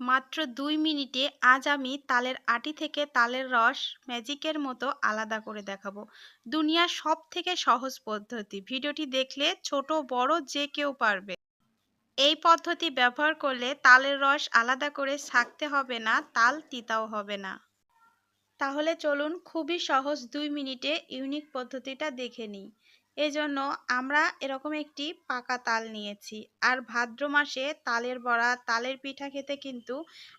মাত্র দুই মিনিটে আজ আমি তালের আটি থেকে তালের রস ম্যাজিকের মতো আলাদা করে দেখাবো। দুনিয়ার সব থেকে সহজ পদ্ধতি। ভিডিওটি দেখলে ছোট, বড় যে কেউ পারবে। এই পদ্ধতি ব্যবহার করলে তালের রস আলাদা করে ছাকতে হবে না, তাল তিতাও হবে না। তাহলে চলুন খুবই সহজ দুই মিনিটে ইউনিক পদ্ধতিটা দেখে নিই। এজন্য আমরা এরকম একটি পাকা তাল নিয়েছি। আর ভাদ্র মাসে তালের বড়া, তালের পিঠা খেতে কিন্তু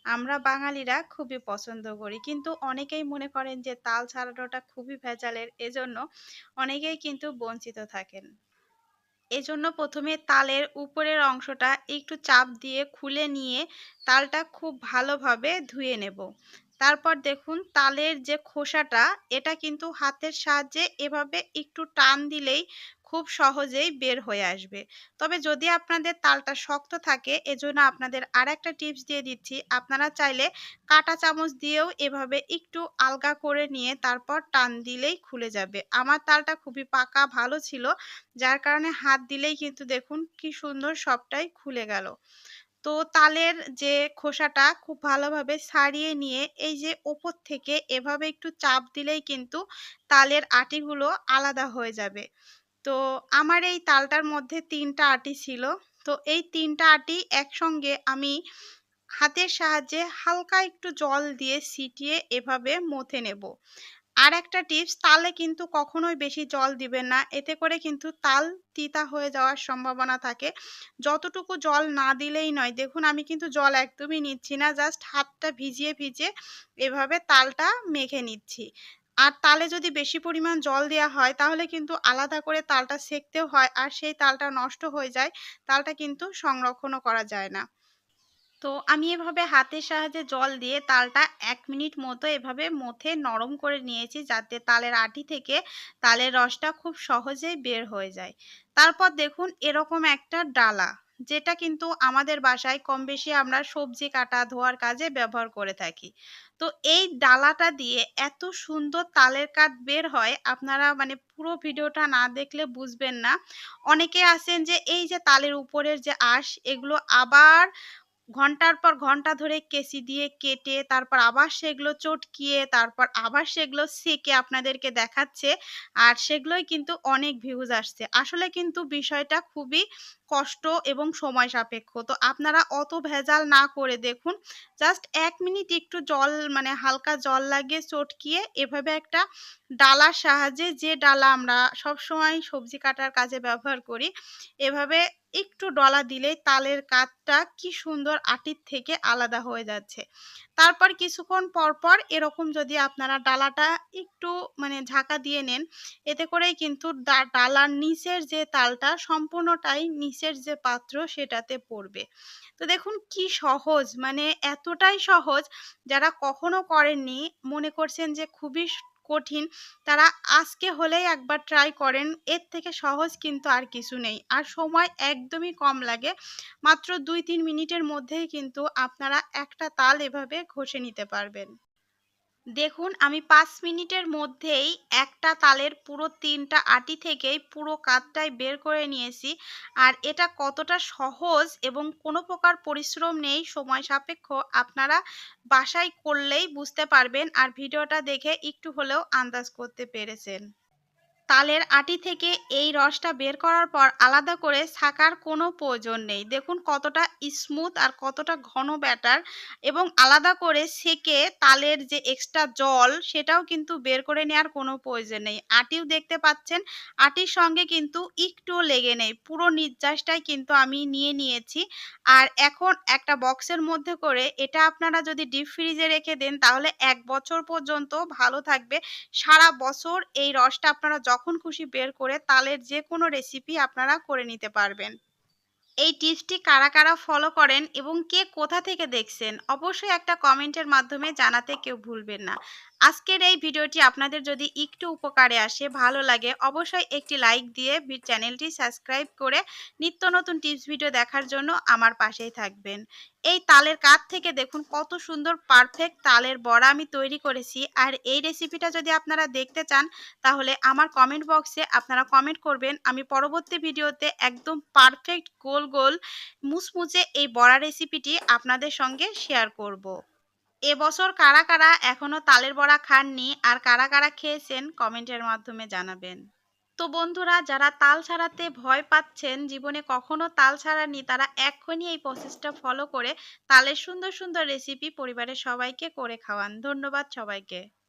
আমরা বাঙালিরা খুবই পছন্দ করি। কিন্তু অনেকেই মনে করেন যে তাল ছাড়ানোটা খুবই ভেজালের, এজন্য অনেকেই কিন্তু বঞ্চিত থাকেন। এজন্য প্রথমে তালের উপরের অংশটা একটু চাপ দিয়ে খুলে নিয়ে তালটা খুব ভালোভাবে ধুয়ে নেব। তারপর দেখুন তালের যে খোসাটা, এটা কিন্তু হাতের সাহায্যে এভাবে একটু টান দিলেই খুব সহজেই বের হয়ে আসবে। তবে যদি আপনাদের তালটা শক্ত থাকে, এজন্য আপনাদের আর একটা টিপস দিয়ে দিচ্ছি। আপনারা চাইলে কাটা চামচ দিয়েও এভাবে একটু আলগা করে নিয়ে তারপর টান দিলেই খুলে যাবে। আমার তালটা খুবই পাকা, ভালো ছিল, যার কারণে হাত দিলেই কিন্তু দেখুন কি সুন্দর সবটাই খুলে গেল। তো তালের যে খোসাটা খুব ভালোভাবে ছাড়িয়ে নিয়ে এই যে ওপর থেকে এভাবে একটু চাপ দিলেই কিন্তু তালের আটিগুলো আলাদা হয়ে যাবে। তো আমার এই তালটার মধ্যে তিনটা আটি ছিল। তো এই তিনটা আটি একসঙ্গে আমি হাতের সাহায্যে হালকা একটু জল দিয়ে ছিটিয়ে এভাবে মথে নেব। আর একটা টিপস, তালে কিন্তু কখনোই বেশি জল দিবেন না। এতে করে কিন্তু তাল তিতা হয়ে যাওয়ার সম্ভাবনা থাকে। যতটুকু জল না দিলেই নয়। দেখুন, আমি কিন্তু জল একদমই নিচ্ছি না, জাস্ট হাতটা ভিজিয়ে ভিজিয়ে এভাবে তালটা মেখে নিচ্ছি। আর তালে যদি বেশি পরিমাণ জল দেওয়া হয়, তাহলে কিন্তু আলাদা করে তালটা সেকতেও হয় আর সেই তালটা নষ্ট হয়ে যায়। তালটা কিন্তু সংরক্ষণও করা যায় না। তো আমি এভাবে হাতের সাহায্যে জল দিয়ে তালটা এক মিনিট মতো এভাবে মথে নরম করে নিয়েছি যাতে তালের আটি থেকে তালের রসটা খুব সহজেই বের হয়ে যায়। তারপর দেখুন এরকম একটা ডালা, যেটা কিন্তু আমাদের বাসায় কম বেশি আমরা সবজি কাটা, ধোয়ার কাজে ব্যবহার করে থাকি। তো এই ডালাটা দিয়ে এত সুন্দর তালের কাঠ বের হয়, আপনারা মানে পুরো ভিডিওটা না দেখলে বুঝবেন না। অনেকে আছেন যে এই যে তালের উপরের যে আঁশ, এগুলো আবার ঘণ্টার পর ঘণ্টা ধরে কেসি দিয়ে কেটে, তারপর আবার সেগুলো চটকিয়ে, তারপর আবার সেগুলো সেকে আপনাদেরকে দেখাচ্ছে। আর সেগুলোই কিন্তু অনেক ভিউজ আসছে। আসলে কিন্তু বিষয়টা খুবই কষ্ট এবং সময় সাপেক্ষ। তো আপনারা অত ভেজাল না করে দেখুন জাস্ট এক মিনিট একটু জল মানে হালকা জল লাগিয়ে চটকিয়ে এভাবে একটা ডালার সাহায্যে যে ডালা আমরা সব সময় সবজি কাটার কাজে ব্যবহার করি, এভাবে একটু ডলা দিলেই তালের কাঠটা কি সুন্দর আটির থেকে আলাদা হয়ে যাচ্ছে। তারপর কিছুক্ষণ পর পর এরকম যদি আপনারা ডালাটা একটু মানে ঝাঁকা দিয়ে নেন, এতে করেই কিন্তু ডালার নিচের যে তালটা সম্পূর্ণটাই নিচের যে পাত্র সেটাতে পড়বে। তো দেখুন কি সহজ মানে এতটাই সহজ, যারা কখনো করেননি মনে করছেন যে খুবই কঠিন। তারা আজকে হলেই একবার ট্রাই করেন, এর থেকে সহজ কিন্তু আর কিছু নেই। আর সময় একদমই কম লাগে, মাত্র দুই তিন মিনিটের মধ্যেই কিন্তু আপনারা একটা তাল এভাবে ঘষে নিতে পারবেন। দেখুন, আমি পাঁচ মিনিটের মধ্যেই একটা তালের পুরো তিনটা আটি থেকেই পুরো কাতটাই বের করে নিয়েছি। আর এটা কতটা সহজ এবং কোনো প্রকার পরিশ্রম নেই সময় সাপেক্ষ আপনারা বাসায় করলেই বুঝতে পারবেন। আর ভিডিওটা দেখে একটু হলেও আন্দাজ করতে পেরেছেন। তালের আটি থেকে এই রসটা বের করার পর আলাদা করে ছাকার কোনো প্রয়োজন নেই। দেখুন কতটা স্মুথ আর কতটা ঘন ব্যাটার এবং আলাদা করে সেকে তালের যে এক্সট্রা জল সেটাও কিন্তু বের করে নেওয়ার কোনো প্রয়োজন নেই। আটিও দেখতে পাচ্ছেন, আটির সঙ্গে কিন্তু একটুও লেগে নেই। পুরো নির্যাসটাই কিন্তু আমি নিয়ে নিয়েছি। আর এখন একটা বক্সের মধ্যে করে এটা আপনারা যদি ডিপ ফ্রিজে রেখে দেন তাহলে এক বছর পর্যন্ত ভালো থাকবে। সারা বছর এই রসটা আপনারা যখন খুশি বের করে তালের যে কোনো রেসিপি আপনারা করে নিতে পারবেন। এই টিপসটি কারা কারা ফলো করেন এবং কে কোথা থেকে দেখছেন, অবশ্যই একটা কমেন্টের মাধ্যমে জানাতে কেউ ভুলবেন না। আজকের এই ভিডিওটি আপনাদের যদি একটু উপকারে আসে, ভালো লাগে, অবশ্যই একটি লাইক দিয়ে চ্যানেলটি সাবস্ক্রাইব করে নিত্য নতুন টিপস ভিডিও দেখার জন্য আমার পাশেই থাকবেন। এই তালের কাঠ থেকে দেখুন কত সুন্দর পারফেক্ট তালের বড়া আমি তৈরি করেছি। আর এই রেসিপিটা যদি আপনারা দেখতে চান, তাহলে আমার কমেন্ট বক্সে আপনারা কমেন্ট করবেন। আমি পরবর্তী ভিডিওতে একদম পারফেক্ট গোল গোল মুচমুচে এই বড়া রেসিপিটি আপনাদের সঙ্গে শেয়ার করব। এবছর কারা কারা এখনও তালের বড়া খাননি আর কারা কারা খেয়েছেন কমেন্টের মাধ্যমে জানাবেন। তো বন্ধুরা, যারা তাল ছাড়াতে ভয় পাচ্ছেন, জীবনে কখনো তাল ছাড়ানি তারা এক্ষুনি এই প্রসেসটা ফলো করে তালের সুন্দর সুন্দর রেসিপি পরিবারের সবাইকে করে খাওয়ান। ধন্যবাদ সবাইকে।